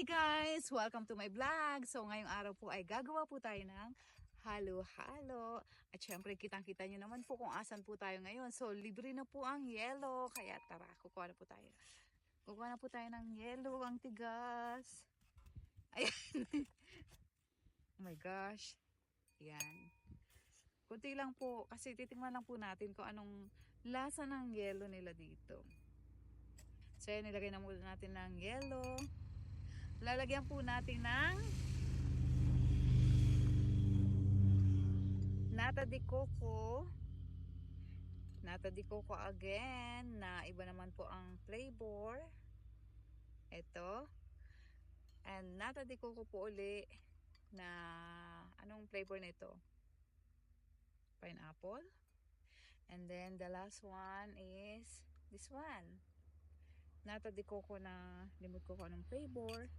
Hi guys! Welcome to my vlog! So ngayong araw po ay gagawa po tayo ng halo-halo. At syempre kitang-kita nyo naman po kung asan po tayo ngayon. So libre na po ang yelo. Kaya tara, kukuha na po tayo. Kukuha na po tayo ng yelo. Ang tigas. Ayan. oh my gosh. Ayan. Kunti lang po. Kasi titingnan lang po natin kung anong lasa ng yelo nila dito. So yan, nilagay na muna natin ng yelo. Lalagyan po natin ng nata de coco. Nata de coco again na iba naman po ang flavor. Ito. And nata de coco po uli na anong flavor nito? Pineapple. And then the last one is this one. Nata de coco na limot ko kung anong flavor.